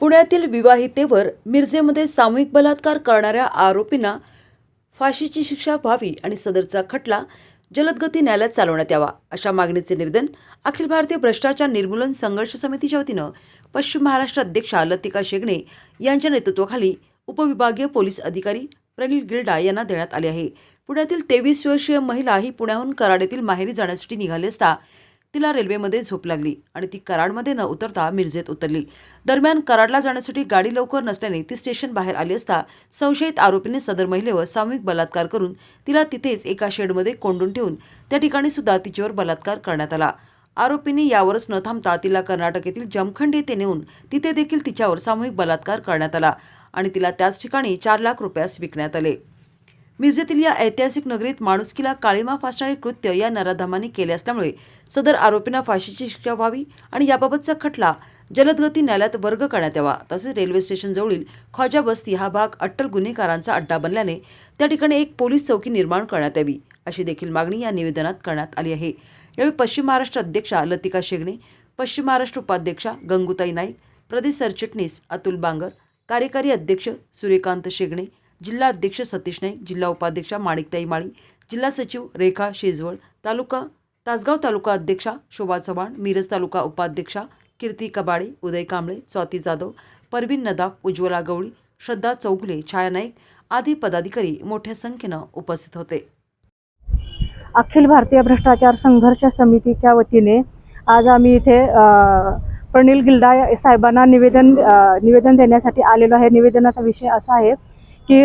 पुण्यातील विवाहितेवर मिरजेमध्ये सामूहिक बलात्कार करणाऱ्या आरोपींना फाशीची शिक्षा व्हावी आणि सदरचा खटला जलदगती न्यायालयात चालवण्यात यावा अशा मागणीचे निवेदन अखिल भारतीय भ्रष्टाचार निर्मूलन संघर्ष समितीच्या वतीनं पश्चिम महाराष्ट्र अध्यक्षा लतिका शेगणे यांच्या नेतृत्वाखाली उपविभागीय पोलीस अधिकारी प्रनिल गिल्डा यांना देण्यात आले आहे. पुण्यातील तेवीस वर्षीय महिला ही पुण्याहून कराड येथील माहेरी जाण्यासाठी निघाली असता तिला रेल्वेमध्ये झोप लागली आणि ती कराडमध्ये न उतरता मिरजेत उतरली. दरम्यान कराडला जाण्यासाठी गाडी लवकर नसल्याने ती स्टेशन बाहेर आली असता संशयित आरोपीने सदर महिलेवर सामूहिक बलात्कार करून तिला तिथेच एका शेडमध्ये कोंडून ठेवून त्या ठिकाणी सुद्धा तिच्यावर बलात्कार करण्यात आला. आरोपींनी यावरच न थांबता तिला कर्नाटक येथील जमखंड येथे नेऊन तिथे देखील तिच्यावर सामूहिक बलात्कार करण्यात आला आणि तिला त्याच ठिकाणी चार लाख रुपयास विकण्यात आले. मिरजेतील या ऐतिहासिक नगरीत माणुसकीला काळीमा फासणारे कृत्य या नराधामाने केले असल्यामुळे सदर आरोपींना फाशीची शिक्षा व्हावी आणि याबाबतचा खटला जलदगती न्यायालयात वर्ग करण्यात यावा. तसेच रेल्वे स्टेशनजवळील ख्वाजा बस्ती हा भाग अट्टल गुन्हेगारांचा अड्डा बनल्याने त्या ठिकाणी एक पोलीस चौकी निर्माण करण्यात यावी अशी देखील मागणी या निवेदनात करण्यात आली आहे. यावेळी पश्चिम महाराष्ट्र अध्यक्षा लतिका शेगणे पश्चिम महाराष्ट्र उपाध्यक्षा गंगूताई नाईक प्रदेश सरचिटणीस अतुल बांगर कार्यकारी अध्यक्ष सूर्यकांत शेगणे जिल्हा अध्यक्ष सतीश नाईक जिल्हा उपाध्यक्षा माणिकताई माळी जिल्हा सचिव रेखा शेजवळ तालुका तासगाव तालुका अध्यक्षा शोभा चव्हाण मिरज तालुका उपाध्यक्षा कीर्ती कबाडे उदय कांबळे स्वाती जाधव परवीन नदाफ उज्ज्वला गवळी श्रद्धा चौगुले छाया नाईक आदी पदाधिकारी मोठ्या संख्येनं उपस्थित होते. अखिल भारतीय भ्रष्टाचार संघर्ष समितीच्या वतीने आज आम्ही इथे अ, प्रणील गिल्डा साहेबांना निवेदन निवेदन देण्यासाठी आलेलो आहे. निवेदनाचा विषय असा आहे की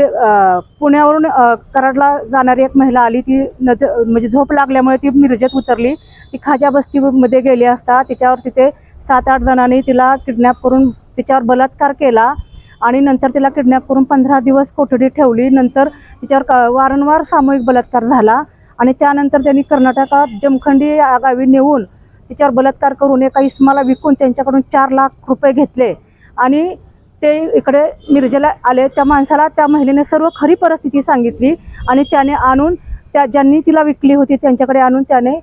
पुण्यावरून कराडला जाणारी एक महिला आली ती नज म्हणजे झोप लागल्यामुळे ती मिरजेत उतरली. ती खाजा बस्तीमध्ये गेली असता तिच्यावर तिथे सात आठ जणांनी तिला किडनॅप करून तिच्यावर बलात्कार केला आणि नंतर तिला किडनॅप करून पंधरा दिवस कोठडीत ठेवली. नंतर तिच्यावर क- वारंवार सामूहिक बलात्कार झाला आणि त्यानंतर त्यांनी कर्नाटकात जमखंडी या गावी नेऊन तिच्यावर बलात्कार करून एका इस्माला विकून त्यांच्याकडून चार लाख रुपये घेतले. आणि ते इकडे मिरजेला आले. त्या माणसाला त्या महिलेने सर्व खरी परिस्थिती सांगितली आणि त्याने आणून त्या ज्यांनी तिला विकली होती त्यांच्याकडे आणून त्याने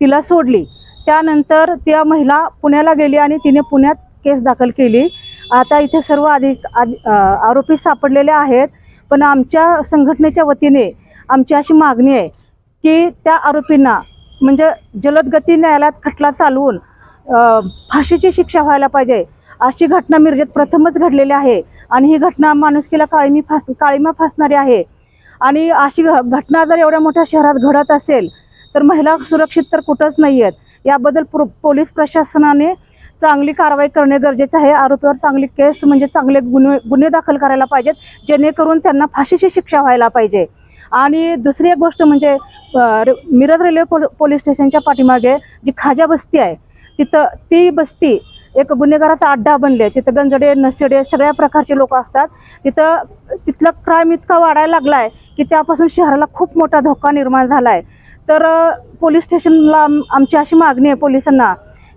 तिला सोडली. त्यानंतर त्या महिला पुण्याला गेली आणि तिने पुण्यात केस दाखल केली. आता इथे सर्व अधिक आधी आरोपी सापडलेले आहेत. पण आमच्या संघटनेच्या वतीने आमची अशी मागणी आहे की त्या आरोपींना म्हणजे जलदगती न्यायालयात खटला चालवून फाशीची शिक्षा व्हायला पाहिजे. अशी घटना मिरजेत प्रथमच घडलेली आहे. आणि ही घटना माणुसकीला काळीमी फास काळीमा फासणारी आहे. आणि अशी घटना जर एवढ्या मोठ्या शहरात घडत असेल तर महिला सुरक्षित तर कुठंच नाही आहेत याबद्दल प्रो पोलीस प्रशासनाने चांगली कारवाई करणे गरजेचं आहे. आरोपीवर चांगली केस म्हणजे चांगले गुन्हे गुन्हे दाखल करायला पाहिजेत जेणेकरून त्यांना फाशीची शिक्षा व्हायला पाहिजे. आणि दुसरी एक गोष्ट म्हणजे मिरज रेल्वे पोल पोलीस स्टेशनच्या पाठीमागे जी खाजा बस्ती आहे तिथं ती बस्ती एक गुन्हेगाराचा अड्डा बनले. तिथं गंजडे नशेडे सगळ्या प्रकारचे लोक असतात. तिथं तिथला क्राईम इतका वाढायला लागला आहे की त्यापासून शहराला खूप मोठा धोका निर्माण झाला आहे तर पोलीस स्टेशनला आमची अशी मागणी आहे पोलिसांना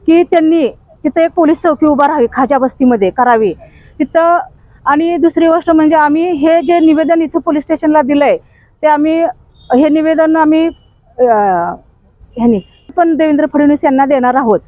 की त्यांनी तिथं एक पोलीस चौकी उभा राहावी खाजा बस्तीमध्ये करावी. तिथं आणि दुसरी गोष्ट म्हणजे आम्ही हे जे निवेदन इथं पोलीस स्टेशनला दिलं आहे ते आम्ही हे निवेदन आम्ही ह्यानी पण देवेंद्र फडणवीस यांना देणार आहोत.